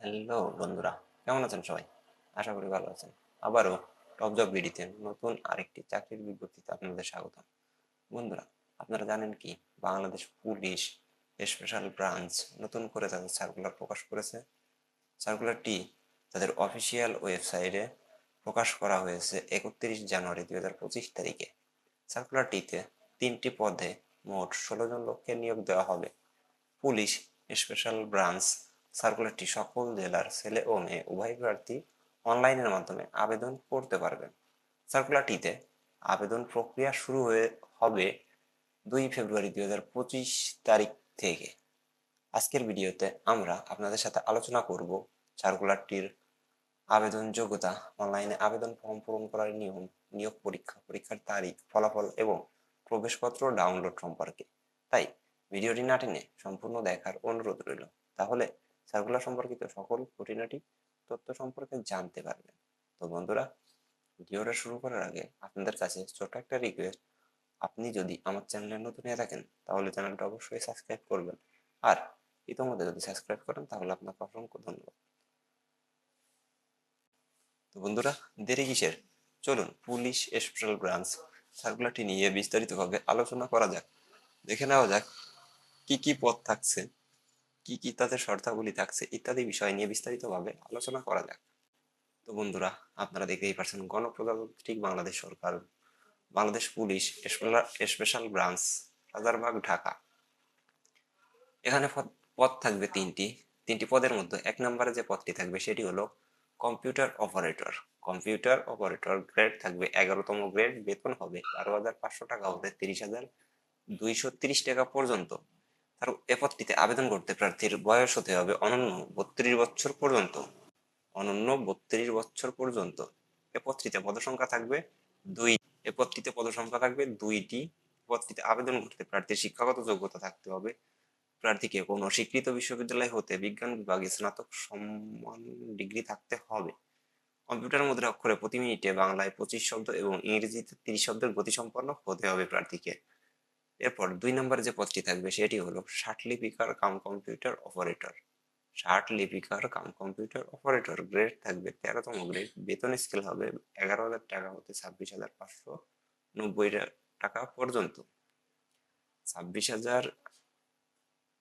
Hello বন্ধুরা, কেমন আছেন সবাই? আশা করি ভালো আছেন। আবারও টপ জব বিডিতে নতুন আরেকটি চাকরির বিজ্ঞপ্তিতে আপনাদের স্বাগতম। বন্ধুরা, আপনারা জানেন কি, বাংলাদেশ পুলিশ স্পেশাল ব্রাঞ্চ নতুন করে তাদের সার্কুলার প্রকাশ করেছে। সার্কুলারটি তাদের অফিসিয়াল ওয়েবসাইটে প্রকাশ করা হয়েছে একত্রিশ জানুয়ারি দুই হাজার পঁচিশ তারিখে। সার্কুলারটিতে তিনটি পদে মোট ষোলো জন লোককে নিয়োগ দেওয়া হবে। পুলিশ স্পেশাল ব্রাঞ্চ সার্কুলারটি সকল জেলার ছেলে ও মেয়ে উভয় প্রার্থী অনলাইনের মাধ্যমে আবেদন করতে পারবেন। সার্কুলারটিতে আবেদন প্রক্রিয়া শুরু হয়ে হবে দুই ফেব্রুয়ারি দুই হাজার পঁচিশ তারিখ থেকে। আজকের ভিডিওতে আমরা আপনাদের সাথে আলোচনা করব সার্কুলারটির আবেদন যোগ্যতা, অনলাইনে আবেদন ফর্ম পূরণ করার নিয়ম, নিয়োগ পরীক্ষা, পরীক্ষার তারিখ, ফলাফল এবং প্রবেশপত্র ডাউনলোড সম্পর্কে। তাই ভিডিওটি না টেনে সম্পূর্ণ দেখার অনুরোধ রইল। তাহলে সার্কুলার সম্পর্কিত সকল খুঁটিনাটি তথ্য সম্পর্কে জানতে পারবেন। তো বন্ধুরা, ভিডিওটা শুরু করার আগে আপনাদের কাছে ছোট একটা রিকোয়েস্ট আপনি যদি আমার চ্যানেলে নতুন হয়ে থাকেন, তাহলে চ্যানেলটা অবশ্যই সাবস্ক্রাইব করবেন। আর ইতোমধ্যে যদি সাবস্ক্রাইব করেন, তাহলে আপনাকে অসংখ্য ধন্যবাদ। তো বন্ধুরা, দেরি কিসের? চলুন পুলিশ স্পেশাল ব্রাঞ্চ সার্কুলারটি নিয়ে বিস্তারিতভাবে আলোচনা করা যাক। দেখে নেওয়া যাক কি কি পদ থাকছে। কি কি তাদের শর্তাবলী থাকছে ইত্যাদি বিষয় নিয়ে বিস্তারিতভাবে আলোচনা করা যাক। তো বন্ধুরা, আপনারা দেখতেই পারছেন গণপ্রজাতান্ত্রিক বাংলাদেশ সরকার, Bangladesh police, special branch, Rajarbagh, Dhaka. এখানে পদ- থাকবে তিনটি। তিনটি পদের মধ্যে এক নম্বরে যে পদটি থাকবে সেটি হলো computer operator. Computer operator grade থাকবে এগারোতম গ্রেড, বেতন হবে বারো হাজার পাঁচশো টাকা হতে তিরিশ হাজার দুইশো তিরিশ টাকা পর্যন্ত। তার এ পদটিতে আবেদন করতে প্রার্থীর বয়স হতে হবে অনন্য বত্রিশ বছর পর্যন্ত। অনন্য বত্রিশ বছর পর্যন্ত। এ পদটিতে পদসংখ্যা থাকবে দুই এ পদটিতে পদসংখ্যা থাকবে দুইটি। পদটিতে আবেদন করতে প্রার্থীর শিক্ষাগত যোগ্যতা থাকতে হবে। প্রার্থীকে কোনো স্বীকৃত বিশ্ববিদ্যালয় হতে বিজ্ঞান বিভাগে স্নাতক সম্মান ডিগ্রি থাকতে হবে। কম্পিউটার মুদ্রা অক্ষরে প্রতি মিনিটে বাংলায় পঁচিশ শব্দ এবং ইংরেজিতে তিরিশ শব্দের গতিসম্পন্ন হতে হবে প্রার্থীকে। এরপর দুই নম্বরে যে পদটি থাকবে সেটি হলো লিপিকার কাম কম্পিউটার অপারেটর। লিপিকার কাম কম্পিউটার অপারেটর গ্রেড থাকবে তেরোতম গ্রেড। বেতন স্কেল হবে এগারো হাজার টাকা হতে ছাব্বিশ হাজার পাঁচশো নব্বই টাকা পর্যন্ত। ছাব্বিশ হাজার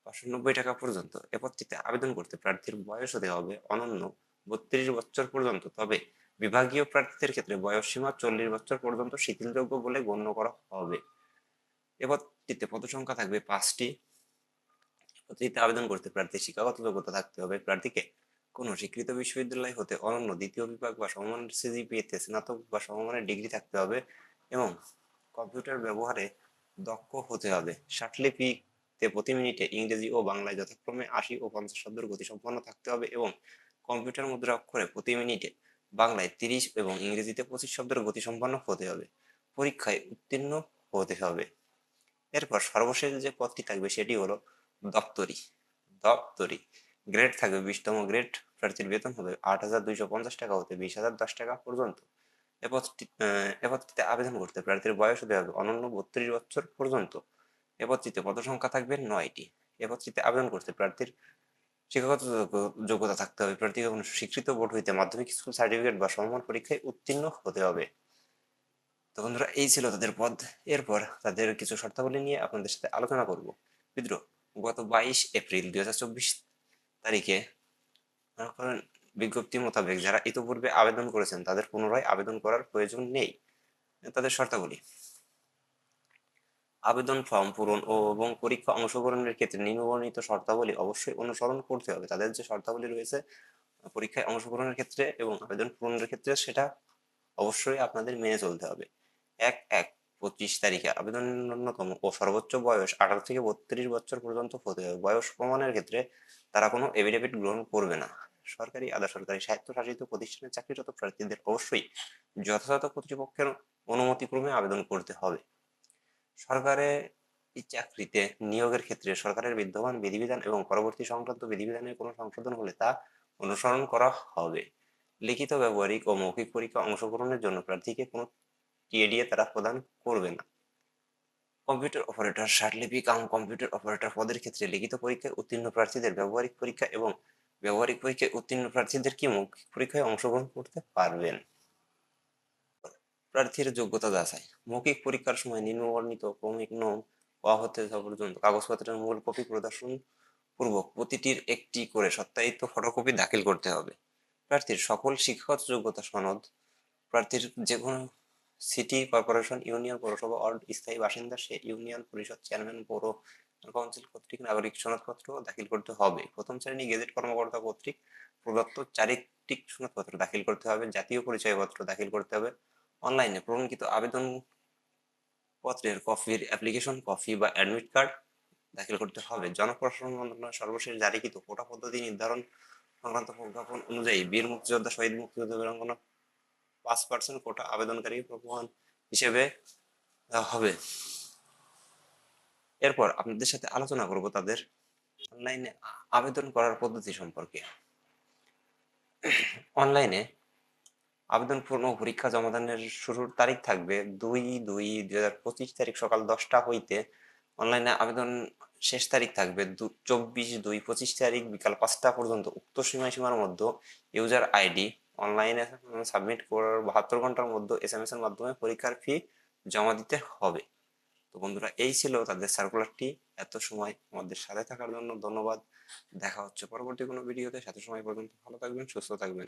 পাঁচশো নব্বই টাকা পর্যন্ত। এ পদটিতে আবেদন করতে প্রার্থীর বয়স হতে হবে অনন্য বত্রিশ বছর পর্যন্ত। তবে বিভাগীয় প্রার্থীদের ক্ষেত্রে বয়স সীমা চল্লিশ বছর পর্যন্ত শিথিলযোগ্য বলে গণ্য করা হবে। এ পদটিতে পদসংখ্যা থাকবে পাঁচটি। পদটিতে আবেদন করতে প্রার্থীর শিক্ষাগত যোগ্যতা থাকতে হবে। প্রার্থীকে কোনো স্বীকৃত বিশ্ববিদ্যালয় হতে অনন্য দ্বিতীয় বিভাগ বা সমমানের সিজিপিএতে স্নাতক বা সমমানের ডিগ্রি থাকতে হবে এবং কম্পিউটার ব্যবহারে দক্ষ হতে হবে। ষাটলিপিতে প্রতি মিনিটে ইংরেজি ও বাংলায় যথাক্রমে আশি ও পঞ্চাশ শব্দের গতি সম্পন্ন থাকতে হবে এবং কম্পিউটার মুদ্রা অক্ষরে প্রতি মিনিটে বাংলায় তিরিশ এবং ইংরেজিতে পঁচিশ শব্দের গতি সম্পন্ন হতে হবে। পরীক্ষায় উত্তীর্ণ হতে হবে। এরপর সর্বশেষ যে পদটি থাকবে সেটি হলো দপ্তরি। দপ্তরি। গ্রেড থাকবে বিশতম গ্রেড প্রার্থীর বেতন হবে আট হাজার দুইশো পঞ্চাশ টাকা হতে বিশ হাজার দশ টাকা পর্যন্ত। এ পদটি পদটিতে আবেদন করতে প্রার্থীর বয়স হতে হবে অনন্য বত্রিশ বছর পর্যন্ত। এ পদটিতে পদসংখ্যা থাকবে নয়টি। এ পদটিতে আবেদন করতে প্রার্থীর শিক্ষাগত যোগ্য- যোগ্যতা থাকতে হবে। প্রার্থীকে কোনো স্বীকৃত বোর্ড হইতে মাধ্যমিক স্কুল সার্টিফিকেট বা সমমান পরীক্ষায় উত্তীর্ণ হতে হবে। তো বন্ধুরা, এই ছিল তাদের পদ। এরপর তাদের কিছু শর্তাবলী নিয়ে আপনাদের সাথে আলোচনা করব। বিদ্রোহ, গত বাইশ এপ্রিল দুই হাজার চব্বিশ তারিখে বিজ্ঞপ্তি মোতাবেক যারা ইতিপূর্বে আবেদন করেছেন, তাদের পুনরায় আবেদন করার প্রয়োজন নেই। তাদের শর্তাবলী, আবেদন ফর্ম পূরণ ও এবং পরীক্ষা অংশগ্রহণের ক্ষেত্রে নিম্নবর্ণিত শর্তাবলী অবশ্যই অনুসরণ করতে হবে। তাদের যে শর্তাবলী রয়েছে, পরীক্ষায় অংশগ্রহণের ক্ষেত্রে এবং আবেদন পূরণের ক্ষেত্রে সেটা অবশ্যই আপনাদের মেনে চলতে হবে। এক এক পঁচিশ তারিখে আবেদন ন্যূনতম ও সর্বোচ্চ বয়স আঠারো থেকে বত্রিশ বছর পর্যন্ত হতে হবে। বয়স প্রমাণের ক্ষেত্রে তারা কোনো এভিডেভিট গ্রহণ করবে না। সরকারি আধা সরকারি স্বায়ত্তশাসিত প্রতিষ্ঠানে চাকরিরত প্রার্থীদের অবশ্যই যথাযথ কর্তৃপক্ষের অনুমতিক্রমে আবেদন করতে হবে। সরকারের এই চাকরিতে নিয়োগের ক্ষেত্রে সরকারের বিদ্যমান বিধিবিধান এবং পরবর্তী সংক্রান্ত বিধিবিধানের কোনো সংশোধন হলে তা অনুসরণ করা হবে। লিখিত ব্যবহারিক ও মৌখিক পরীক্ষা অংশগ্রহণের জন্য প্রার্থীকে কোনো টিএডিএ তারা প্রদান করবে না। কম্পিউটার অপারেটর ষাটলিপি কাম কম্পিউটার অপারেটর পদের ক্ষেত্রে লিখিত পরীক্ষায় উত্তীর্ণ প্রার্থীদের ব্যবহারিক পরীক্ষা এবং ব্যবহারিক পরীক্ষায় উত্তীর্ণ প্রার্থীদের কি মৌখিক পরীক্ষায় অংশগ্রহণ করতে পারবেন? প্রার্থীর যোগ্যতা যাচাই। মৌখিক পরীক্ষার সময় নিম্নবর্ণিত ক্রমিক নং ক হতে পর্যন্ত কাগজপত্রের মূল কপি প্রদর্শন পূর্বক প্রতিটির একটি করে সত্যায়িত ফটোকপি দাখিল করতে হবে। প্রার্থীর সকল শিক্ষাগত যোগ্যতা সনদ, প্রার্থীর যে কোনো সিটি কর্পোরেশন, ইউনিয়ন পৌরসভা ওয়ার্ড স্থায়ী বাসিন্দা সে ইউনিয়ন পরিষদ চেয়ারম্যান, পৌর কাউন্সিল কর্তৃক নাগরিক সনদপত্র দাখিল করতে হবে। প্রথম শ্রেণি গেজেট কর্মকর্তা কর্তৃক প্রদত্ত চারিত্রিক সনদপত্র দাখিল করতে হবে, জাতীয় পরিচয়পত্র দাখিল করতে হবে। অনলাইনে প্রমাণিত আবেদন পত্রের কপির অ্যাপ্লিকেশন, কপি বা অ্যাডমিট কার্ড দাখিল করতে হবে। জনপ্রশাসন মন্ত্রণালয় সর্বশেষ জারিকৃত কোটা পদ্ধতি নির্ধারণ সংক্রান্ত প্রজ্ঞাপন অনুযায়ী বীর মুক্তিযোদ্ধা, শহীদ মুক্তিযোদ্ধা, বীরাঙ্গনা পাঁচ পার্সেন্ট কোটা আবেদনকারী প্রমাণ হিসেবে হবে। এরপর আপনাদের সাথে আলোচনা করব তাদের অনলাইনে আবেদন করার পদ্ধতি সম্পর্কে। অনলাইনে আবেদন পূর্ণ পরীক্ষা জমাদানের শুরুর তারিখ থাকবে দুই দুই দুই হাজার পঁচিশ তারিখ সকাল দশটা হইতে। অনলাইনে আবেদন শেষ তারিখ থাকবে চব্বিশ দুই পঁচিশ তারিখ বিকাল পাঁচটা পর্যন্ত। উক্ত সময়সীমার মধ্যে ইউজার আইডি অনলাইনে সাবমিট করার বাহাত্তর ঘণ্টার মধ্যে এস এম এস এর মাধ্যমে পরীক্ষার ফি জমা দিতে হবে। তো বন্ধুরা, এই ছিল তাদের সার্কুলারটি এত সময় আমাদের সাথে থাকার জন্য ধন্যবাদ। দেখা হচ্ছে পরবর্তী কোনো ভিডিওতে সাথে সময় পর্যন্ত ভালো থাকবেন, সুস্থ থাকবেন।